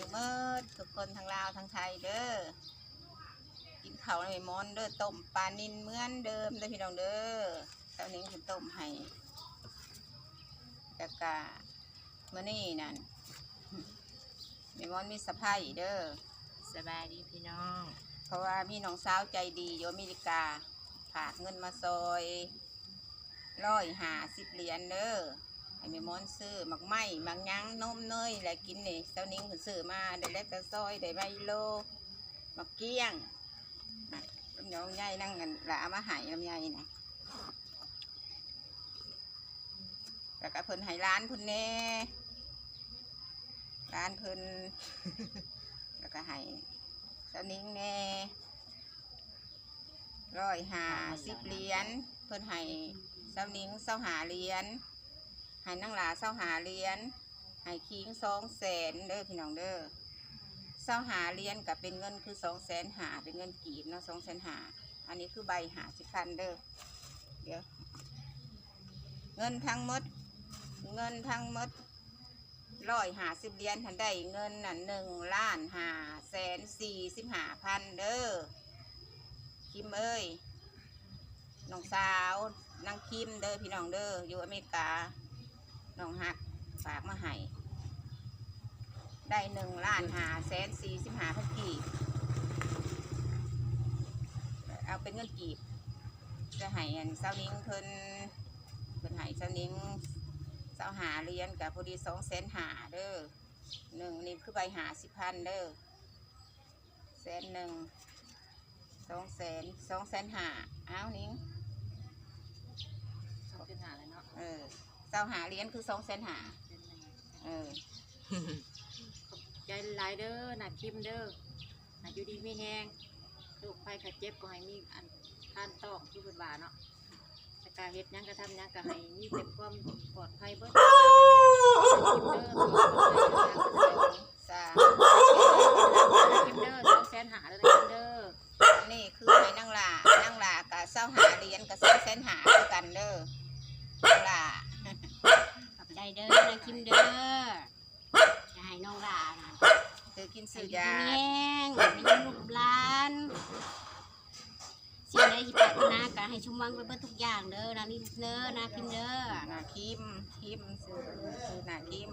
งเมื่อทุกคนทั้งลาวทั้งไทยเด้อกินข้าวในมอนเด้อต้มปลานินเหมือนเดิมเด้อพี่น้องเด้อเจ้านิ้งคุณต้มให้แล้วก็มื่อนี้นั่นแม่มอนมีสะพายเด้อสบายดีพี่น้อง เพราะว่ามีน้องสาวใจดีอยู่อเมริกาฝากเงินมาซอยร้อยหาสิบเหรียญเด้อ ให้แม่มอนซื้อมักไหม้มักยั้งนมเนยอะไรกินนี่เจ้านิ้งคุณซื้อมาได้เล็กแต่ซอยได้ไมโลมักเกี้ยงลำไยลำไยนั่งกันละเอามาหายลำไยนะแล้วก็เพิ่นให้ร้านเพิ่นแน่ร้านเพิ่นแล้วก็ให้เจ้านิ้งแน่ร้อยหาสิบเหรียญเพิ่นให้เจ้านิ้งเจ้าหาเหรียญ ให้นั่งหลาเจ้าหาเหรียญให้คิงสองแสนเด้อพี่น้องเด้อเจ้าหาเหรียญกับเป็นเงินคือสองแสนหาเป็นเงินกีบเนาะสองแสนหาอันนี้คือใบหาสิบพันเด้อเดี๋ยวเงินทั้งหมด เงินทั้งหมดร้อยหาสิบเหรียญทันได้เงินน่ะหนึ่งล้านหาแสนสี่สิบห้าพันเด้อคิมเอ้ยน้องสาวนางคิมเด้อพี่น้องเด้ออยู่อเมริกา น้องหักฝากมาให้ได้หนึ่งล้านหาแสนสี่สิบห้าพันกีบเอาเป็นเงินกีบ จะให้อันเซานิ้งเพิ่นเพิ่นให้เซานิ้งเสาหาเรียนกับพอดีสองแสนหาเด้อหนึ่งนี่คือใบหาสิบพันเด้อแสนหนึ่งสองแสนสองแสนหาอ้าวนิ้งชอบเป็นหาเลยเนาะเออเสาหาเรียนคือสองแสนหาเออใจหลายเด้อหนักคิมเด้อหนักอยู่ดีไม่แห้งลูกไฟขัดเจ็บก็ให้มีอันทานต้องที่เป็นบาเนาะแต่การเฮ็ดหยังก็ทำหยังก็ให้มีแต่ความปลอดภัยเบิดคิมเด้อสาคิมเด้อสองแสนหาเลยนะคิมเด้อนี่คือให้นั่งลานั่งลากับเสาหาเรียนกับสองแสนหาคือกันเด้อนั่งลา ขอบใจเด้อนะคิมเด้อจะให้น้องหลานคือกินให้ซื้ออยู่ยาแห้งมีลูกหลานสิ่งใดที่ปรารถนาก็ให้ชุ่มหวังไปเบิดทุกอย่างเด้อนะนี่เด้อนะคิมเด้อหนาคิมคิมซื้อซื้อหนาคิม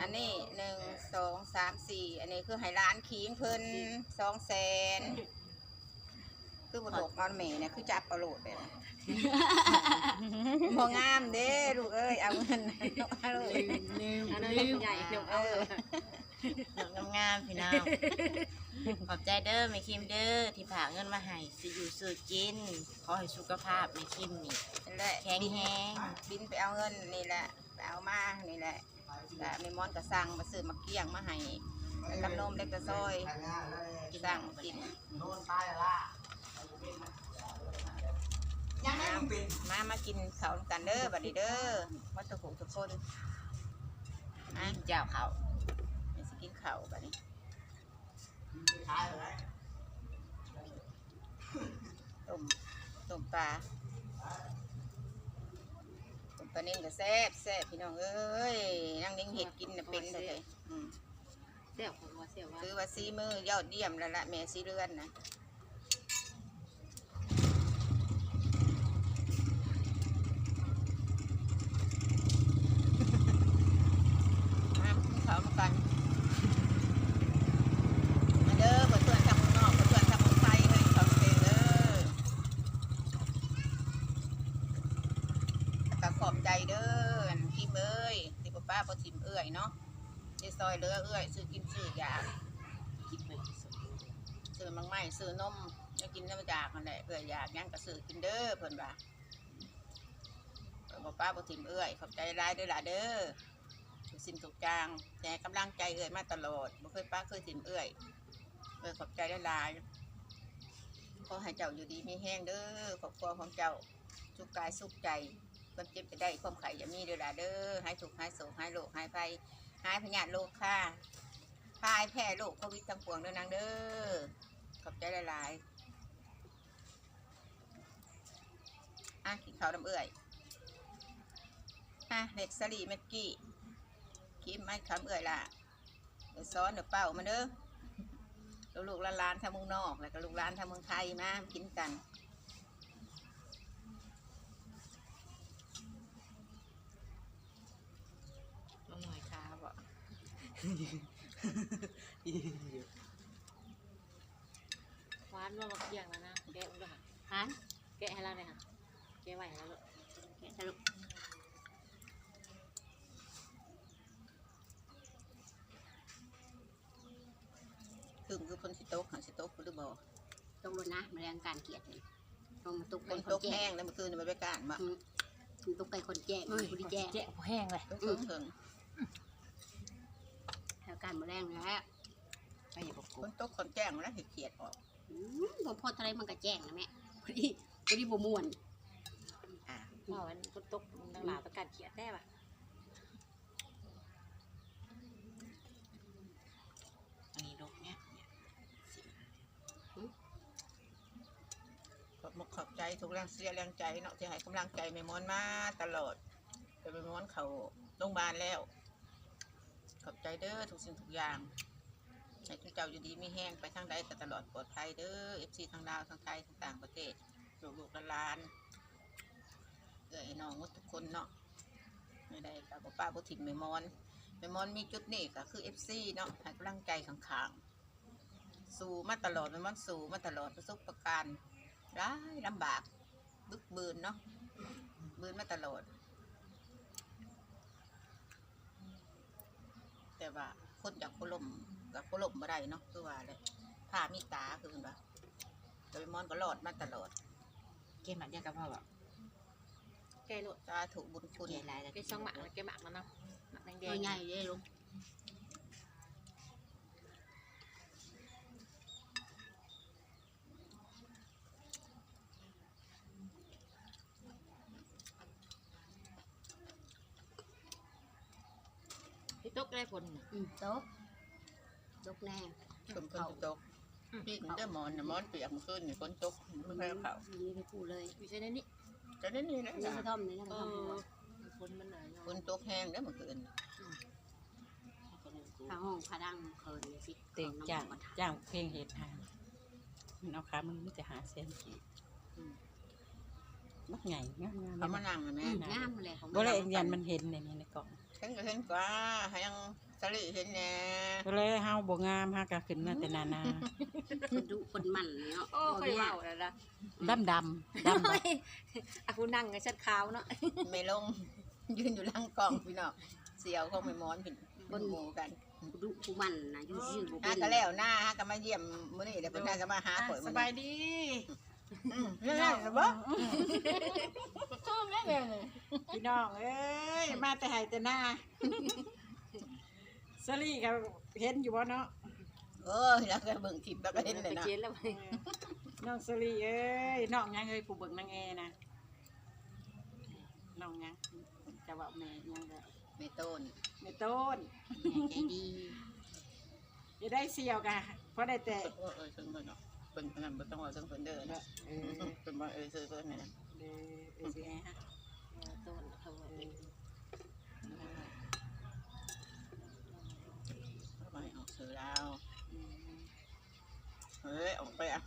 อันนี้หนึ่งสองสามสี่อันนี้คือให้ร้านคิงเพิ่นสองแสน คือบทกนอนเมเนี่ยคือจับประโหลดเลยพองามเด้ลูกเอ้ยเอาเงินเอาเลยอันนั้นเป็นใหญ่เดี๋ยวเอเอาองามๆพี่น้องขอบใจเด้อแม่คิมเด้อที่ผากเงินมาให้สิอยู่สู่กิน ขอให้สุขภาพแม่คิมนี่นี่แหละแข็งบินแรงบินไปเอาเงินนี่แหละไปเอามานี่แหละแต่แม่มอนก็สั่งมาซื้อมาเกี้ยงมาให้กับนมเล็กกระซอยสั่งกิน มามากินเขาวกันเด้อบัดนี้เด้อมาทุกคนทุกคนมาเจ้าเขาเดี๋ยวสิกินข้าวบัดนี้ต้มต้มปลาต้มปลาเน่งก็แซ่บแซ่บพี่น้องเอ้ยนั่งนิ่งเห็ดกินน่ะเป็นเลยอืม เสี่ยวของว่าเสี่ยวว่า คือว่าซีมือยอดเยี่ยมแล้วละแม่ซีเรือนนะมากินข้าวมากัน มาเด้อเพื่อนๆทางเมืองนอกเพื่อนๆทางเมืองไทยเฮ้ยเขาเก่งเด้อก็ขอบใจ เด้อทิมเอ้ยที่ป้าป้าพอทิมเอ้ยเนาะที่ซอยเลือเอ้ยซื้อกินซื้อยาคิดไปที่สุดซื้อมังไม่ซื้อนมจะกินน้ำจากนั่นแหละเพื่ออยากยังก็ซื้อกินเด้อเพิ่นว่าเพิ่ป้าบ่ทิมเอ้ยขอบใจหลายเด้อล่ะเด้อสิ่งทุกอย่างแต่กำลังใจเอ้ยมาตลอดบ่เคยป้าเคยทิมเอ้ยเอ้ยขอบใจหลายขอให้เจ้าอยู่ดีมีแห้งเด้อครอบครัวของเจ้าสุขกายสุขใจ ความเจ็บจะได้ความไข่อย่ามีเด้อล่ะเด้อหายทุกหายโศกหายโรคหายภัยหายพยาธิโรคค่ะพายแพร่โรคโควิดทั้งปวงเด้อนางเด้อขอบใจหลายๆอะกินข้าวน้ำเอื่อยอะเล็กสลีเม็ดกี้กินไม่คำเอื่อยล่ะเดี๋ยวซ้อนเดี๋ยวเป่ามาเด้อลูกหลานทางเมืองนอก แล้วก็ลูกหลานทางเมืองไทยมากินกัน น้องหน่อยค่ะบ่ หวานว่าบักเที่ยงแล้วนะแกะมันด้วยค่ะหันแกะให้เราเลยค่ะแกะไว้ให้เราลูกแกะสรุปถึงคือคนสิโต๊กหันสิโต๊กหรือบ่ตรงรถนะมาแมลงการเกลียดนี่ลงมาตุกไก่นคโต๊นแจ้แห้งงแล้วเมื่อคืนมันไปการบ่อืมมันตุกไก่คนแจ้งคนที่แจ้งแกะแห้งเลยต๊กเถิงเถิง แล้วการแมลงแล้วไปอยู่กับกูคนโต๊กคนแจ้งแล้วเห็ดเขียดออกอืมบ่พอทะเลมันก็แจ้งนะแม่พอดีพอดีบ่ม่วนอะว่ามันฝนตกนังหลาประกาศเขียดได้ปะอันนี้ดกเนี่ยเนี่ยสิขอบมกขอบใจทุกแรงเสียแรงใจเนาะที่ให้กำลังใจแม่มอนมาตลอดแต่แม่มอนเขาโรงพยาบาลแล้ว ขอบใจเด้อทุกสิ่งทุกอย่างให้ทุกเจ้าอยู่ดีไมีแห้งไปทางใดก็ตลอดปลอดภัยเด้อเอฟซีทางลาวทางไทยทางต่างประเทศลูกๆหลานเอ้ยน้องทุกคนเนาะไม่ได้กับป้าบุถิ่นแม่มอนแม่มอนมีจุดนี้ก็คือเอฟซีเนาะให้กำลังใจข้างๆสู้มาตลอดแม่มอนสู้มาตลอดประสบการณ์ร้ายลำบากบึกบืนเนาะบืนมาตลอด แต่ว่าคนจากโคลมกับโคลมบ่ได้เนาะคือว่าเลยผ้ามีตาคือว่าแต่ไปมอนก็รอดมาตลอดเกมหมักเนี่ยกับพ่อบ่แกะโลดตาถูกบุญคุณ เกมลายแล้วแกะช่องหมักแกะหมักมันเนาะหมักแดงเอาใหญ่เลยลุง ตกได้ผลน่ะอืมโต๊ะตกแน่คนคนตกพี่มันได้หมอนน่ะหมอนเปียกเมื่อคืนนี่คนตกไม่แพ้เขานี่ไปพูดเลยอยู่ใช่ไหมนี่จะได้นี่นะนี่กระท่อมนี่นะกเอระท่อมอฝนมันหน่อยเนาะคนตกแห้งได้อเมื่อคืนพาห้องพาดังเคินเลยสิเต็งจ้างจ้างเพลงเหตุหางมันเอาขามันมีแต่หาเส้นขีดมักใหญ่งามงามเขามานั่งนะแม่งามเลยของบ่เลยยันมันเห็นในนี้ในกล่อง เห็นก็เห็นกว่าให้ยังสลิเห็นแน่บ่เลยเฮาบ่งามฮากะขึ้นมาแต่นานาคนดุคนมันเนาะโอ้ค่อยเว่าแล้วนะดำดำดำโอ้ยอะกูนั่งกับชัดขาวเนาะไม่ลง ยืนอยู่หล่างกล้องพี่น้องเสียวของไม่มอนพี่บนหมู่กันคนดุผู้มันนะอยู่ชื่อบ่ฮาเป็นก็แล้วหน้าฮาก็มาเยี่ยมมื้อนี้เดี๋ยวเพิ่นฮาก็มาหาข่อยสมื้อนี้บายดี อืมเรื่องนั้นเหรอบ่ พี่น้องเอ้ยมาแต่ไห้แต่หน้าสลีก็เห็นอยู่บ่เนาะเออแล้วก็เบิ่งคลิปแล้วก็เห็นเลยไปนะเจียนแล้วน้องสลีเอ้ยน้องยังเอ้ยผู้เบิ่งนางแอนะน้องยังจะว่าแม่ยังได้ไม่ต้นในต้นใจดีจะได้เสี่ยวกันเพราะได้แต่เออเออเพิ่นเพิ่นเนาะเพิ่นอันนั้นบ่ต้องว่าเพิ่นเพิ่นเด้อนะเออเพิ่นบ่เออซื้อเพิ่นนี่นะเออเออสิไงฮะ ต้นเขาว่าเป็นเอาไปออกซื้อแล้วอืมเฮ้ยออกไปอะ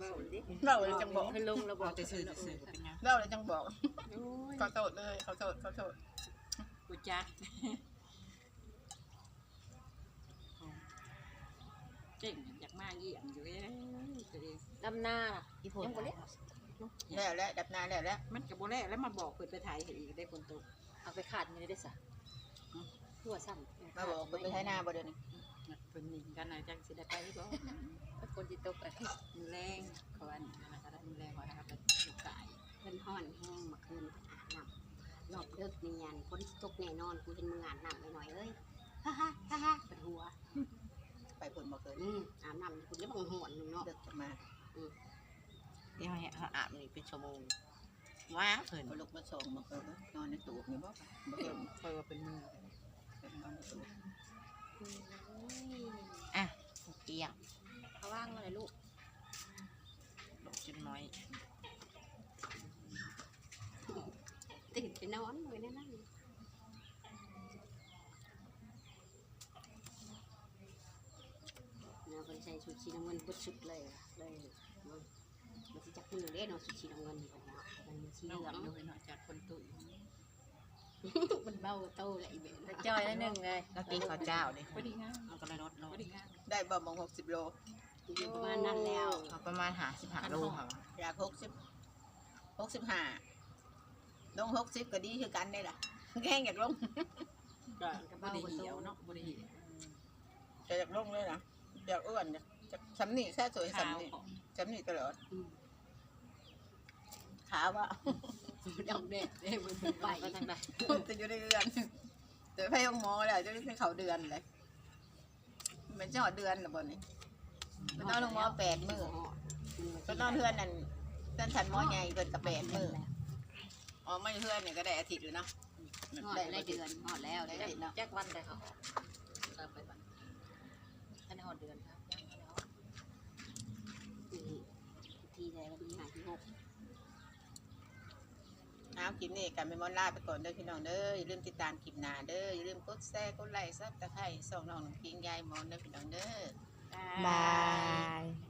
เบาดิเล่าเลยจังบอกเพิ่นลงแล้วบบออกกจะซื้อจะซื้อเป็นยังเล่าเลยจังบอกโอ้ยขอโทษเลยขอโทษขอโทษกูจักเก่งอยากมาเยี่ยมอยู่เอ้ยตัวเองดำหน้าน่ะอีโพดยังบ่เล็กแล้วแล้วดับหน้าแล้วแล้วมันกับโบแล้แล้วมาบอกเปิดไปถ่ายให้อีกได้คนตกเอาไปขาดมันได้ซะหัวซ้ำมาบอกเพิ่นไปให้หน้าบ่เดี๋ยวนี้เป็นหนิงกันนะจังสิได้ไปบ่คนที่ตกอะมือแรงขออันนี้นะก็ได้มือแรงขอให้ครับเป็นลูกไก่เพิ่นห้อนแห้งเมื่อคืนน้ำรอบเลิกเนียนฝนตกแน่นอนกูเห็นมึงอาบน้ำไปหน่อยเอ้ยฮ่าฮ่าฮ่าฮ่าเป็นหัวไปเพิ่นบ่เคยอืมอาบน้ำคุณได้บังหวนหนึ่งเนาะเลิกจะมา เดี๋ยวให้เขาอาบนี่เป็นชั่วโมงว้าเพิ่นบ่ลุกมาส่งบ่เคยนอนในตู้นี่บ่บ่เห็นคอยว่าเป็นมือเป็นนอนในตู้อะเกี่ยงเขาว่างมาเลยลูกลงจุดน้อยตื่นไปนอนเลยนั่นนั่นสีน้ำเงินบุดสุดเลยเลย มันมันจะจักมือเด้เนาะสุดสีน้ำเงินนี่เนาะมันสีเหน้องลืองน้อเนาะยหน่อยจากคนตุ้ยมันเบาโตแหละอีเบะแต่จอยแล้วหนึ่งเลยแล้วกินข้าวเจ้าเลยพอดีงามเอากระโดดเนาะพอดีงามได้บ่มองหกสิบโลอยู่ประมาณนั้นแล้วเอาประมาณหาสิบหาโลค่ะอยากหกสิบหกสิบห้าลงหกสิบก็ดีคือกันได้ล่ะแค่อยากลงก็บ่ได้เหี่ยวเนาะบ่ได้เหี่ยวจะอยากลงเลยนะอยากอ้วนจะจะสำนีแค่สวยขาวสำนีของสำนีตลอดอืมขา วว่าดอกเด็ดเด้มันไปไปทางใดจะอยู่ในเดือนเดี๋ยวไปห้องหมอแล้วจะได้เป็นเขาเดือนเลยมันจะหอดเดือนหรือบ่นี่ไปนอนโรงหมอแปดมื้อไปนอนเพื่อนนั่นเพื่อนฉันหมอใหญ่เกินกับแปดมื้ออ๋อไม่เพื่อนเนี่ยก็ได้อาทิตย์เลยเนาะหอดได้เดือนหอดแล้วได้ได้เดือนเนาะแจ็ควันได้เขาออกตามไปบ้านท่านหอดเดือนครับยังไม่ได้ออกทีใดวันที่หาที่หก เอาคลิปนี้กันไปมอนลาไปก่อนเด้อพี่น้องเด้ออย่าลืมติดตามคลิปหน้าเด้ออย่าลืมกดแชร์กดไลค์ซับตะไคร้ส่องน้องน้องพิงยายมอนเด้อพี่น้องเด้อบาย